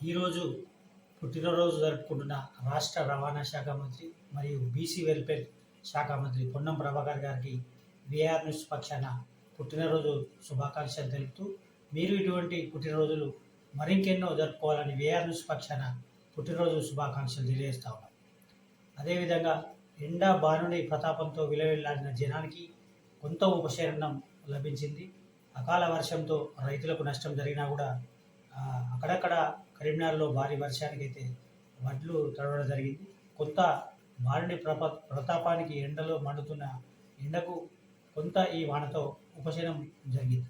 ఈరోజు పుట్టినరోజు జరుపుకుంటున్న రాష్ట్ర రవాణా శాఖ మంత్రి మరియు బీసీ వెల్ఫేర్ శాఖ మంత్రి పొన్నం ప్రభాకర్ గారికి విఆర్ న్యూస్ పక్షాన పుట్టినరోజు శుభాకాంక్షలు తెలుపుతూ మీరు ఇటువంటి పుట్టినరోజులు మరింకెన్నో జరుపుకోవాలని విఆర్ న్యూస్ పక్షాన పుట్టినరోజు శుభాకాంక్షలు తెలియజేస్తా ఉన్నాం. అదేవిధంగా ఎండా బాణుడి ప్రతాపంతో విలవిల్లాడిన జనానికి కొంత ఉపశమనం లభించింది. అకాల వర్షంతో రైతులకు నష్టం జరిగినా కూడా అక్కడక్కడ కరీంనగర్లో భారీ వర్షానికైతే వడ్లు తడవడం జరిగింది. కొంత మారిని ప్రప ప్రతాపానికి ఎండలో మండుతున్న ఎండకు కొంత ఈ వానతో ఉపశమనం జరిగింది.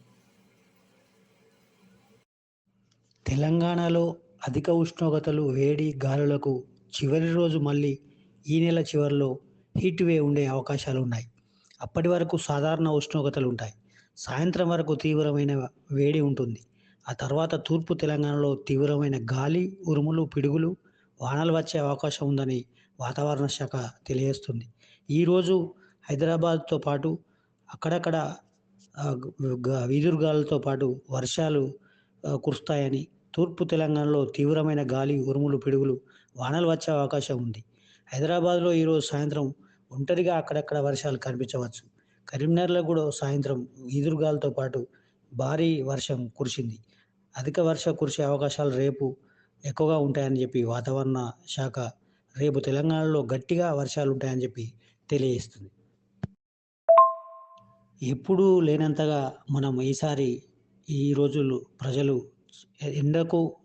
తెలంగాణలో అధిక ఉష్ణోగ్రతలు వేడి గాలులకు చివరి రోజు మళ్ళీ ఈ నెల చివరిలో హీట్ వేవ్ ఉండే అవకాశాలు ఉన్నాయి. అప్పటి వరకు సాధారణ ఉష్ణోగ్రతలు ఉంటాయి. సాయంత్రం వరకు తీవ్రమైన వేడి ఉంటుంది. ఆ తర్వాత తూర్పు తెలంగాణలో తీవ్రమైన గాలి ఉరుములు పిడుగులు వానలు వచ్చే అవకాశం ఉందని వాతావరణ శాఖ తెలియజేస్తుంది. ఈరోజు హైదరాబాద్తో పాటు అక్కడక్కడ వీధురుగాలతో పాటు వర్షాలు కురుస్తాయని తూర్పు తెలంగాణలో తీవ్రమైన గాలి ఉరుములు పిడుగులు వానలు వచ్చే అవకాశం ఉంది. హైదరాబాద్లో ఈరోజు సాయంత్రం ఒంటరిగా అక్కడక్కడ వర్షాలు కనిపించవచ్చు. కరీంనగర్లో కూడా సాయంత్రం ఈదురుగాలతో పాటు భారీ వర్షం కురిసింది. అధిక వర్షం కురిసే అవకాశాలు రేపు ఎక్కువగా ఉంటాయని చెప్పి వాతావరణ శాఖ రేపు తెలంగాణలో గట్టిగా వర్షాలు ఉంటాయని చెప్పి తెలియజేస్తుంది. ఎప్పుడూ లేనంతగా మనం ఈసారి ఈ రోజులు ప్రజలు ఎండకు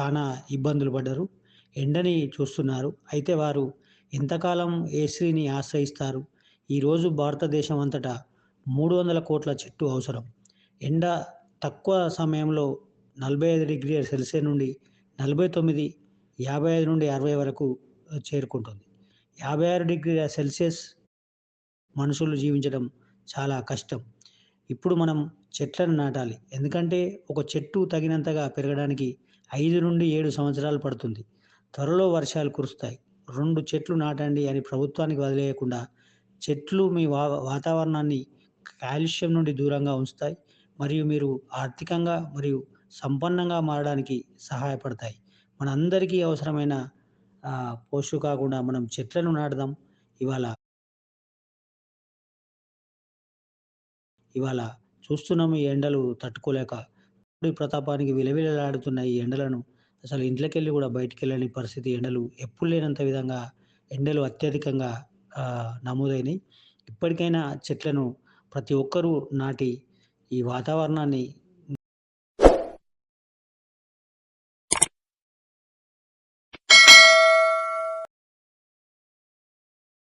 చాలా ఇబ్బందులు పడ్డారు. ఎండని చూస్తున్నారు. అయితే వారు ఎంతకాలం ఏసీని ఆశ్రయిస్తారు? ఈరోజు భారతదేశం అంతటా మూడు వందల కోట్ల చెట్టు అవసరం. ఎండ తక్కువ సమయంలో నలభై ఐదు డిగ్రీ సెల్సియస్ నుండి నలభై తొమ్మిది యాభై ఐదు నుండి అరవై వరకు చేరుకుంటుంది. యాభై ఆరు డిగ్రీ సెల్సియస్ మనుషులు జీవించడం చాలా కష్టం. ఇప్పుడు మనం చెట్లను నాటాలి. ఎందుకంటే ఒక చెట్టు తగినంతగా పెరగడానికి ఐదు నుండి ఏడు సంవత్సరాలు పడుతుంది. త్వరలో వర్షాలు కురుస్తాయి. రెండు చెట్లు నాటండి అని ప్రభుత్వానికి వదిలేయకుండా చెట్లు మీ వా వాతావరణాన్ని కాలుష్యం నుండి దూరంగా ఉంచుతాయి. మరియు మీరు ఆర్థికంగా మరియు సంపన్నంగా మారడానికి సహాయపడతాయి. మనందరికీ అవసరమైన పోషు కాకుండా మనం చెట్లను నాటుదాం. ఇవాళ ఇవాళ చూస్తున్నాం ఈ ఎండలు తట్టుకోలేక. ప్రతాపానికి విలవిలలాడుతున్న ఈ ఎండలను అసలు ఇంట్లోకి వెళ్ళి కూడా బయటికి వెళ్ళని పరిస్థితి ఎండలు ఎప్పుడు లేనంత విధంగా ఎండలు అత్యధికంగా నమోదైనాయి. ఇప్పటికైనా చెట్లను ప్రతి ఒక్కరూ నాటి ఈ వాతావరణాన్ని